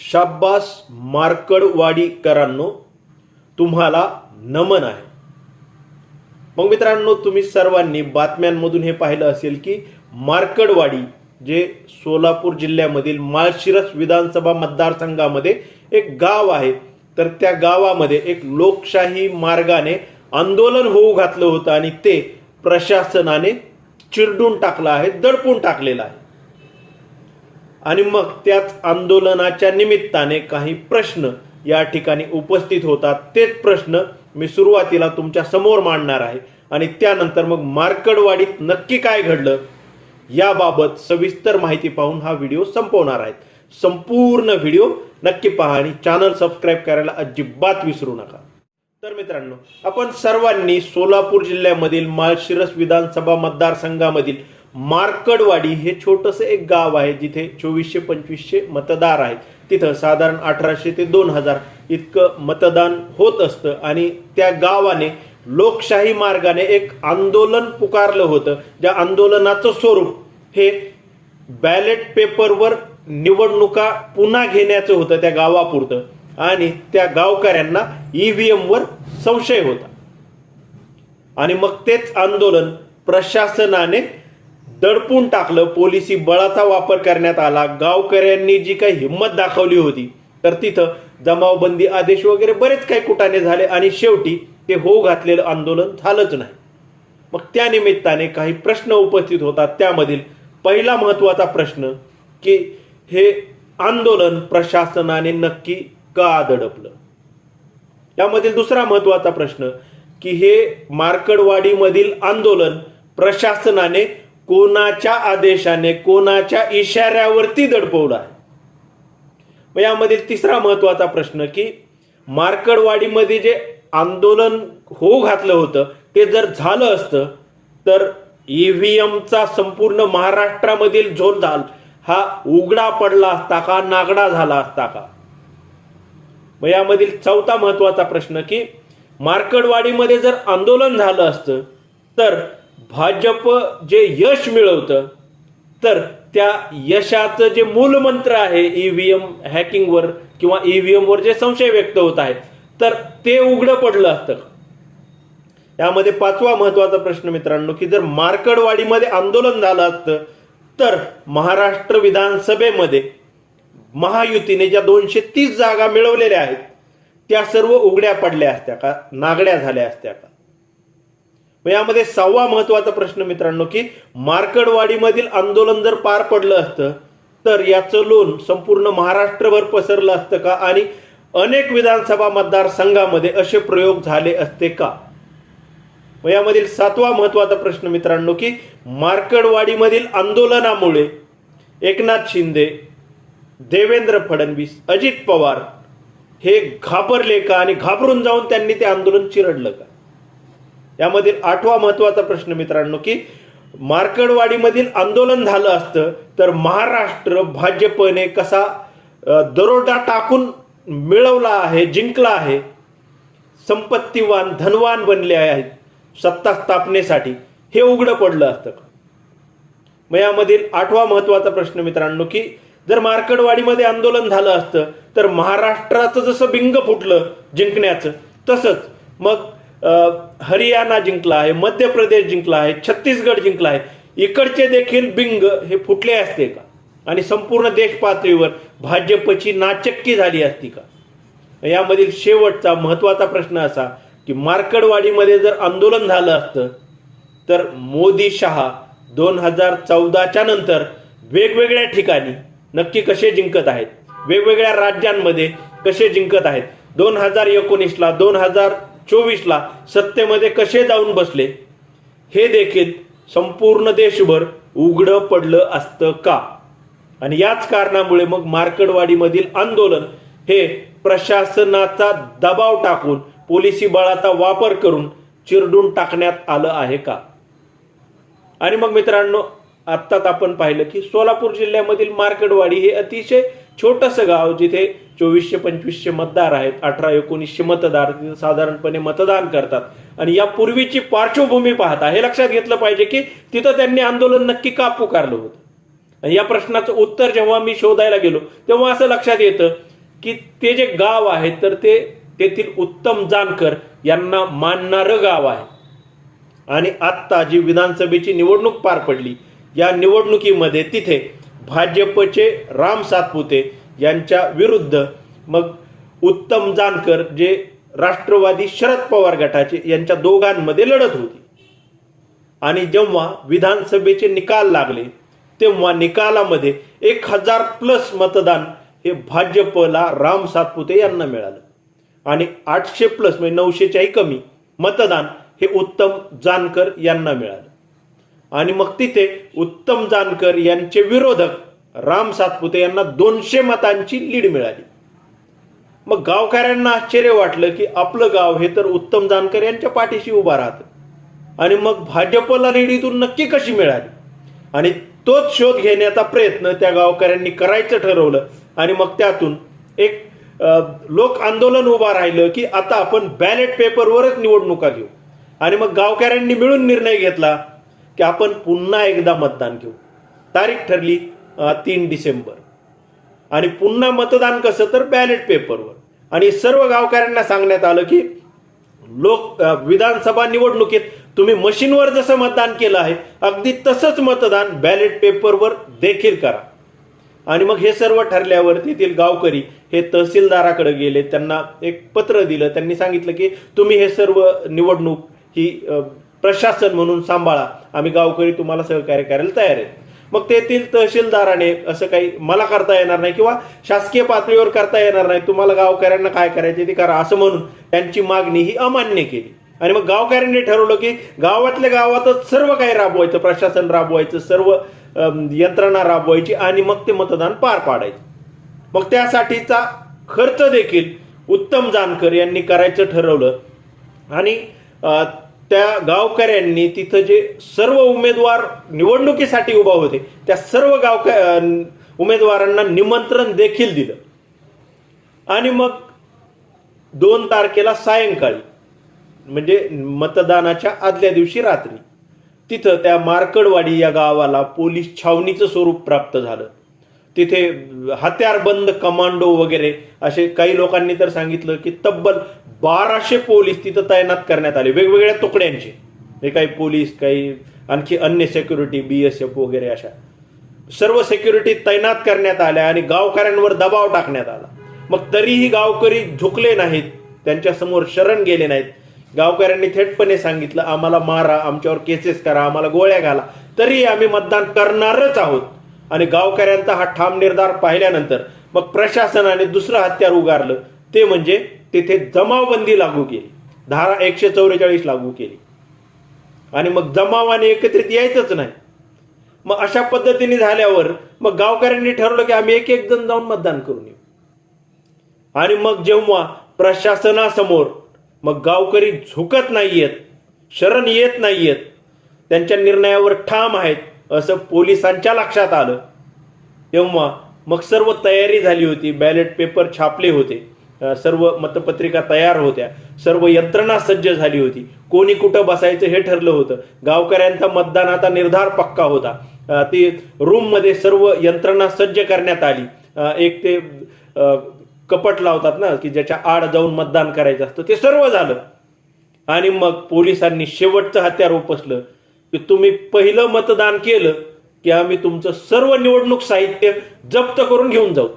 शाब्बास मार्कडवाडीकरांनो तुम्हाला नमन आहे. मग मित्रांनो तुम्ही सर्वांनी बातम्यांमधून हे पाहिलं असेल की मार्कडवाडी जे सोलापूर जिल्ह्यामधील माळशिरस विधानसभा मतदारसंघामध्ये एक गाव आहे तर त्या गावामध्ये एक लोकशाही मार्गाने आंदोलन होऊ घातलं होतं आणि ते प्रशासनाने चिरडून टाकलं आहे दडपून टाकलेलं आहे. आणि मग त्याच आंदोलनाच्या निमित्ताने काही प्रश्न या ठिकाणी उपस्थित होतात. तेच प्रश्न मी सुरुवातीला तुमच्यासमोर मांडणार आहे. आणि त्यानंतर मग मार्कडवाडीत नक्की काय घडलं याबाबत सविस्तर माहिती पाहून हा व्हिडिओ संपवणार आहे संपूर्ण व्हिडिओ नक्की पहा आणि चॅनल सबस्क्राईब करायला अजिबात विसरू नका. तर मित्रांनो आपण सर्वांनी सोलापूर जिल्ह्यामधील माळशिरस विधानसभा मतदारसंघामधील मार्कडवाडी हे छोटंसं एक गाव आहे जिथे चोवीसशे पंचवीसशे मतदार आहेत. तिथं साधारण अठराशे ते दोन हजार इतकं मतदान होत असतं आणि त्या गावाने लोकशाही मार्गाने एक आंदोलन पुकारलं होतं ज्या आंदोलनाचं स्वरूप हे बॅलेट पेपरवर निवडणुका पुन्हा घेण्याचं होतं त्या गावापुरतं. आणि त्या गावकऱ्यांना ईव्हीएम वर संशय होता. आणि मग तेच आंदोलन प्रशासनाने दडपून टाकलं. पोलिसी बळाचा वापर करण्यात आला. गावकऱ्यांनी जी काही हिंमत दाखवली होती तर तिथं जमावबंदी आदेश वगैरे बरेच काही कुटाने झाले आणि शेवटी ते होऊ घातलेलं आंदोलन झालंच नाही. मग त्यानिमित्ताने काही प्रश्न उपस्थित होतात. त्यामधील पहिला महत्त्वाचा प्रश्न की हे आंदोलन प्रशासनाने नक्की का दडपलं? यामधील दुसरा महत्त्वाचा प्रश्न की हे मार्कडवाडीमधील आंदोलन प्रशासनाने कोणाच्या आदेशाने कोणाच्या इशाऱ्यावरती दडपवलं आहे? मग यामधील तिसरा महत्त्वाचा प्रश्न की मार्कडवाडीमध्ये जे आंदोलन होऊ घातलं होतं ते जर झालं असतं तर ईव्हीएमचा संपूर्ण महाराष्ट्रामधील झोलझाल हा उघडा पडला असता का नागडा झाला असता का? मग यामधील चौथा महत्त्वाचा प्रश्न की मार्कडवाडीमध्ये जर आंदोलन झालं असतं तर भाजप जे यश मिळवतं तर त्या यशाचं जे मूलमंत्र आहे ईव्हीएम हॅकिंगवर किंवा ईव्हीएम वर जे संशय व्यक्त होत आहे तर ते उघडं पडलं असतं का? यामध्ये पाचवा महत्त्वाचा प्रश्न मित्रांनो की जर मार्कडवाडीमध्ये आंदोलन झालं असतं तर महाराष्ट्र विधानसभेमध्ये महायुतीने ज्या दोनशे तीस जागा मिळवलेल्या आहेत त्या सर्व उघड्या पडल्या असत्या का नागड्या झाल्या असत्या का मग यामध्ये सहावा महत्त्वाचा प्रश्न मित्रांनो की मार्कडवाडीमधील आंदोलन जर पार पडलं असतं तर याचं लोन संपूर्ण महाराष्ट्रभर पसरलं असतं का? आणि अनेक विधानसभा मतदारसंघामध्ये असे प्रयोग झाले असते का? मग यामधील सातवा महत्त्वाचा प्रश्न मित्रांनो की मार्कडवाडीमधील आंदोलनामुळे एकनाथ शिंदे देवेंद्र फडणवीस अजित पवार हे घाबरले का? आणि घाबरून जाऊन त्यांनी ते आंदोलन चिरडलं का? यामधील आठवा महत्त्वाचा प्रश्न मित्रांनो की मार्कडवाडीमधील आंदोलन झालं असतं तर महाराष्ट्र भाजपने कसा दरोडा टाकून मिळवला आहे जिंकला आहे संपत्तीवान धनवान बनले आहेत सत्ता स्थापनेसाठी हे उघडं पडलं असतं मग यामधील आठवा महत्त्वाचा प्रश्न मित्रांनो की जर मार्कडवाडीमध्ये आंदोलन झालं असतं तर महाराष्ट्राचं जसं बिंग फुटलं जिंकण्याचं तसंच मग हरियाणा जिंकला आहे मध्य प्रदेश जिंकला आहे छत्तीसगड जिंकला आहे. इकडचे देखील बिंग हे फुटले असते का? आणि संपूर्ण देश पातळीवर भाजपची नाचक्की झाली असती का? यामधील शेवटचा महत्त्वाचा प्रश्न असा की मार्कडवाडीमध्ये जर आंदोलन झालं असतं तर मोदी शहा दोन हजार चौदाच्या नंतर वेगवेगळ्या ठिकाणी नक्की कसे जिंकत आहेत? वेगवेगळ्या राज्यांमध्ये कसे जिंकत आहेत? दोन हजार एकोणीसला दोन हजार चोवीसला सत्तेमध्ये कसे जाऊन बसले? हे देखील संपूर्ण देशभर उघडं पडलं असतं का? आणि याच कारणामुळे मग मार्कडवाडीमधील आंदोलन हे प्रशासनाचा दबाव टाकून पोलिसी बळाचा वापर करून चिरडून टाकण्यात आलं आहे का? आणि मग मित्रांनो आत्ताच आपण पाहिलं की सोलापूर जिल्ह्यामधील मार्कडवाडी हे अतिशय छोटंसं गाव जिथे चोवीसशे पंचवीसशे मतदार आहेत अठरा एकोणीसशे मतदार साधारणपणे मतदान करतात. आणि या पूर्वीची पार्श्वभूमी पाहता हे लक्षात घेतलं पाहिजे की तिथं त्यांनी आंदोलन नक्की का पुकारलं होतं? आणि या प्रश्नाचं उत्तर जेव्हा मी शोधायला गेलो तेव्हा असं लक्षात येतं की ते जे गाव आहे तर ते तेथील उत्तम जानकर यांना मानणारं गाव आहे. आणि आत्ता जी विधानसभेची निवडणूक पार पडली या निवडणुकीमध्ये तिथे भाजपचे राम सातपुते यांच्या विरुद्ध मग उत्तम जानकर जे राष्ट्रवादी शरद पवार गटाचे यांच्या दोघांमध्ये लढत होती. आणि जेव्हा विधानसभेचे निकाल लागले तेव्हा निकालामध्ये एक हजार प्लस मतदान हे भाजपला राम सातपुते यांना मिळालं. आणि आठशे प्लस म्हणजे नऊशेच्याही कमी मतदान हे उत्तम जानकर यांना मिळालं. आणि मग तिथे उत्तम जानकर यांचे विरोधक राम सातपुते यांना दोनशे मतांची लीड मिळाली. मग गावकऱ्यांना आश्चर्य वाटलं की आपलं गाव हे तर उत्तम जानकर यांच्या पाठीशी उभा राहतं. आणि मग भाजपला लीड नक्की कशी मिळाली? आणि तोच शोध घेण्याचा प्रयत्न त्या गावकऱ्यांनी करायचं ठरवलं. आणि मग त्यातून एक लोक आंदोलन उभा राहिलं की आता आपण बॅलेट पेपरवरच निवडणुका घेऊ. आणि मग गावकऱ्यांनी मिळून निर्णय घेतला की आपण पुन्हा एकदा मतदान घेऊ. तारीख ठरली तीन डिसेंबर. आणि पुन्हा मतदान कसं तर बॅलेट पेपरवर आणि सर्व गावकऱ्यांना सांगण्यात आलं की लोक विधानसभा निवडणुकीत तुम्ही मशीनवर जसं मतदान केलं आहे अगदी तसंच मतदान बॅलेट पेपरवर देखील करा. आणि मग हे सर्व ठरल्यावर तेथील गावकरी हे तहसीलदाराकडे गेले त्यांना एक पत्र दिलं त्यांनी सांगितलं की तुम्ही हे सर्व निवडणूक ही प्रशासन म्हणून सांभाळा. आम्ही गावकरी तुम्हाला सहकार्य करायला तयार आहेत. मग तेथील तहसीलदाराने असं काही मला करता येणार नाही किंवा शासकीय पातळीवर करता येणार नाही तुम्हाला गावकऱ्यांना काय करायचे ते करा असं म्हणून त्यांची मागणी ही अमान्य केली. आणि मग गावकऱ्यांनी ठरवलं की गावातल्या गावातच सर्व काही राबवायचं प्रशासन राबवायचं सर्व यंत्रणा राबवायची आणि मग ते मतदान पार पाडायचं. मग त्यासाठीचा खर्च देखील उत्तम जानकर यांनी करायचं ठरवलं. आणि त्या गावकऱ्यांनी तिथं जे सर्व उमेदवार निवडणुकीसाठी उभा होते त्या सर्व गावक उमेदवारांना निमंत्रण देखील दिलं. आणि मग दोन तारखेला सायंकाळी म्हणजे मतदानाच्या आदल्या दिवशी रात्री तिथं त्या मार्कडवाडी या गावाला पोलीस छावणीचं स्वरूप प्राप्त झालं. तिथे हत्यारबंद कमांडो वगैरे असे काही लोकांनी तर सांगितलं की तब्बल बाराशे पोलीस तिथं तैनात करण्यात आले. वेगवेगळ्या तुकड्यांचे. हे काही पोलीस काही आणखी अन्य सेक्युरिटी बी एस एफ वगैरे अशा. सर्व सेक्युरिटी तैनात करण्यात आल्या आणि गावकऱ्यांवर दबाव टाकण्यात आला. मग तरीही गावकरी झुकले नाहीत. त्यांच्यासमोर शरण गेले नाहीत. गावकऱ्यांनी थेटपणे सांगितलं आम्हाला मारा आमच्यावर केसेस करा आम्हाला गोळ्या घाला. तरी आम्ही मतदान करणारच आहोत. आणि गावकऱ्यांचा हा ठाम निर्धार पाहिल्यानंतर मग प्रशासनाने दुसरं हत्यार उगारलं. ते म्हणजे तिथे जमावबंदी लागू केली. धारा एकशे चौवेचाळीस लागू केली. आणि मग जमावाने एकत्रित यायचंच नाही. मग अशा पद्धतीने झाल्यावर मग गावकऱ्यांनी ठरवलं की आम्ही एक एक जण जाऊन मतदान करून येऊ. आणि मग जेव्हा प्रशासनासमोर मग गावकरी झुकत नाहीयेत शरण येत नाहीयेत त्यांच्या निर्णयावर ठाम आहेत असं पोलिसांच्या लक्षात आलं. तेव्हा मग सर्व तयारी झाली होती. बॅलेट पेपर छापले होते. सर्व मतपत्रिका तयार होत्या. सर्व यंत्रणा सज्ज झाली होती. कोणी कुठं बसायचं हे ठरलं होतं. गावकऱ्यांचा मतदानाचा निर्धार पक्का होता. ते ती रूममध्ये सर्व यंत्रणा सज्ज करण्यात आली. एक ते कपट लावतात ना की ज्याच्या आड जाऊन मतदान करायचं असतं. ते सर्व झालं. आणि मग पोलिसांनी शेवटचं हत्यार उपसलं. की तुम्ही पहिलं मतदान केलं की आम्ही तुमचं सर्व निवडणूक साहित्य जप्त करून घेऊन जाऊ.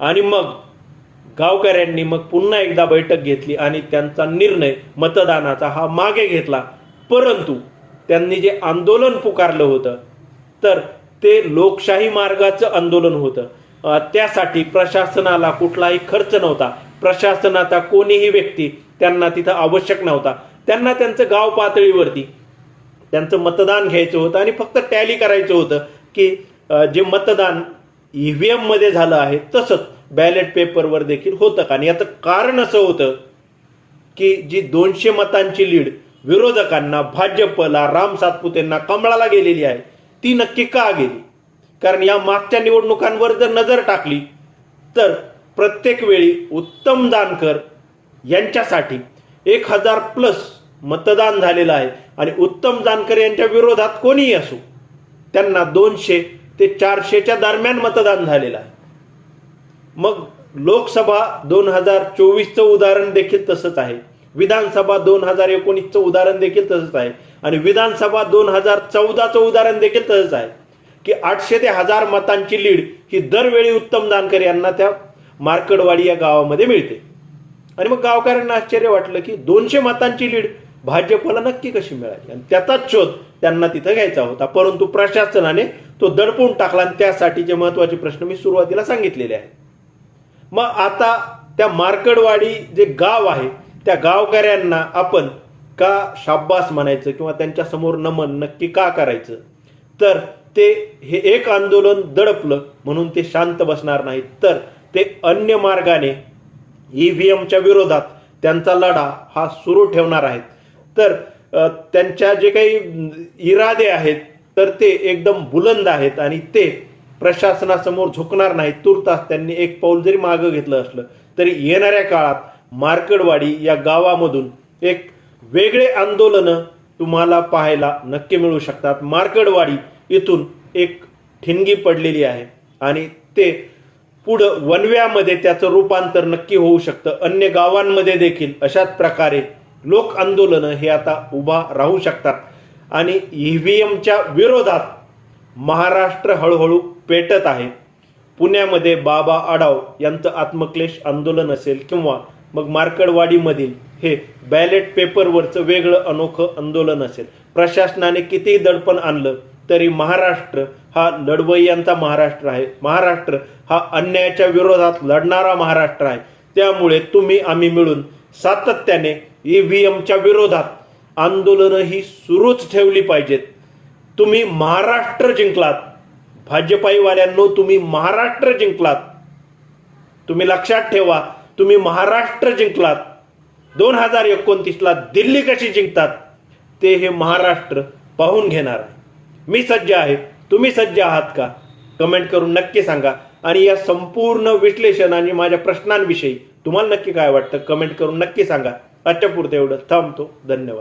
आणि मग गावकऱ्यांनी मग पुन्हा एकदा बैठक घेतली आणि त्यांचा निर्णय मतदानाचा हा मागे घेतला. परंतु त्यांनी जे आंदोलन पुकारलं होतं तर ते लोकशाही मार्गाचं आंदोलन होतं. त्यासाठी प्रशासनाला कुठलाही खर्च नव्हता. प्रशासनाचा कोणीही व्यक्ती त्यांना तिथं आवश्यक नव्हता. त्यांना त्यांचं गाव पातळीवरती त्यांचं मतदान घ्यायचं होतं आणि फक्त टॅली करायचं होतं की जे मतदान ई व्ही एममध्ये झालं आहे तसंच बॅलेट पेपरवर देखील होतं का? आणि याचं कारण असं होतं की जी दोनशे मतांची लीड विरोधकांना भाजपला राम सातपुतेंना कमळाला गेलेली आहे ती नक्की का गेली? कारण या मागच्या निवडणुकांवर जर नजर टाकली तर प्रत्येक वेळी उत्तम जानकर यांच्यासाठी एक हजार प्लस मतदान झालेलं आहे. आणि उत्तम जानकर यांच्या विरोधात कोणीही असो त्यांना दोनशे ते चारशेच्या दरम्यान मतदान झालेलं आहे. मग लोकसभा दोन हजार चोवीसचं उदाहरण देखील तसंच आहे. विधानसभा दोन हजार एकोणीसचं उदाहरण देखील तसंच आहे. आणि विधानसभा दोन हजार चौदाचं उदाहरण देखील तसंच आहे. की आठशे ते हजार मतांची लीड ही दरवेळी उत्तम जानकर यांना त्या मार्कडवाडी या गावामध्ये मिळते. आणि मग गावकऱ्यांना आश्चर्य वाटलं की दोनशे मतांची लीड भाजपला नक्की कशी मिळाली? आणि त्याचाच शोध त्यांना तिथं घ्यायचा होता. परंतु प्रशासनाने तो दडपून टाकला आणि त्यासाठीचे महत्त्वाचे प्रश्न मी सुरुवातीला सांगितलेले आहेत. मग आता त्या मार्कडवाडी जे गाव आहे त्या गावकऱ्यांना आपण का शाब्बास म्हणायचं किंवा त्यांच्यासमोर नमन नक्की का करायचं? तर ते हे एक आंदोलन दडपलं म्हणून ते शांत बसणार नाहीत. तर ते अन्य मार्गाने ईव्हीएमच्या विरोधात त्यांचा लढा हा सुरू ठेवणार आहेत. तर त्यांच्या जे काही इरादे आहेत तर ते एकदम बुलंद आहेत आणि ते प्रशासनासमोर झुकणार नाहीत. तुर्तास त्यांनी एक पाऊल जरी मागं घेतलं असलं तरी येणाऱ्या काळात मार्कडवाडी या गावामधून एक वेगळे आंदोलनं तुम्हाला पाहायला नक्की मिळू शकतात. मार्कडवाडी इथून एक ठिणगी पडलेली आहे आणि ते पुढं वनव्यामध्ये त्याचं रूपांतर नक्की होऊ शकतं. अन्य गावांमध्ये देखील अशाच प्रकारे लोक आंदोलनं हे आता उभा राहू शकतात. आणि ई व्ही एमच्या विरोधात महाराष्ट्र हळूहळू पेटत आहे. पुण्यामध्ये बाबा आडाव यांचं आत्मक्लेश आंदोलन असेल किंवा मग मार्कडवाडीमधील हे बॅलेट पेपरवरचं वेगळं अनोखं आंदोलन असेल. प्रशासनाने कितीही दडपण आणलं तरी महाराष्ट्र हा लढवय्यांचा महाराष्ट्र आहे. महाराष्ट्र हा अन्यायाच्या विरोधात लढणारा महाराष्ट्र आहे. त्यामुळे तुम्ही आम्ही मिळून सातत्याने ईव्हीएमच्या विरोधात आंदोलनं ही सुरूच ठेवली पाहिजेत. तुम्ही महाराष्ट्र जिंकलात. भाजपाईवाल्यांनो तुम्ही महाराष्ट्र जिंकलात. तुम्ही लक्षात ठेवा तुम्ही महाराष्ट्र जिंकलात. दोन हजार एकोणतीसला दिल्ली कशी जिंकतात ते हे महाराष्ट्र पाहून घेणार आहे. मी सज्ज आहे. तुम्ही सज्ज आहात का? कमेंट करून नक्की सांगा. आणि या संपूर्ण विश्लेषण आणि माझ्या प्रश्नांविषयी तुम्हाला नक्की काय वाटतं कमेंट करून नक्की सांगा. आजच्या पुरतं एवढं. थांबतो. धन्यवाद.